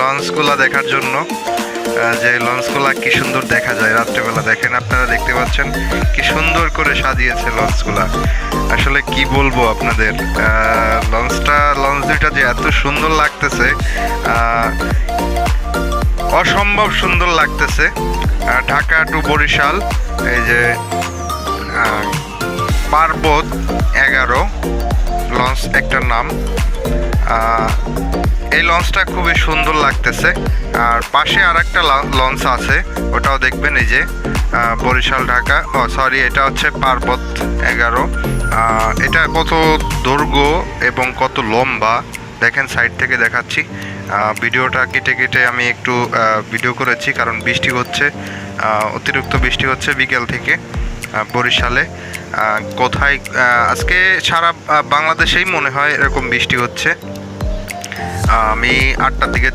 লঞ্চগুলো দেখার জন্য। যে লঞ্চগুলো কি সুন্দর দেখা যায় রাত্রেবেলা। দেখেন আপনারা দেখতে পাচ্ছেন কি সুন্দর করে সাজিয়েছে লঞ্চগুলা। আসলে কি বলব আপনাদের? লঞ্চটা, লঞ্চ দুইটা যে এত সুন্দর লাগতেছে অসম্ভব সুন্দর লাগতেছে। ঢাকা টু বরিশাল, এই যে পার্বত এগারো, লঞ্চ একটা নাম। এই লঞ্চটা খুবই সুন্দর লাগতেছে। আর পাশে আর একটা লঞ্চ আছে, ওটাও দেখবেন এই যে বরিশাল, ঢাকা। ও সরি এটা হচ্ছে পার্বত এগারো। এটা কত দৈর্ঘ্য এবং কত লম্বা? দেখেন সাইড থেকে দেখাচ্ছি। ভিডিওটা কেটে কেটে আমি একটু ভিডিও করেছি, কারণ বৃষ্টি হচ্ছে। অতিরিক্ত বৃষ্টি হচ্ছে বিকেল থেকে বরিশালে। কোথায় আজকে সারা বাংলাদেশেই মনে হয় এরকম বৃষ্টি হচ্ছে। আমি আটটার দিকে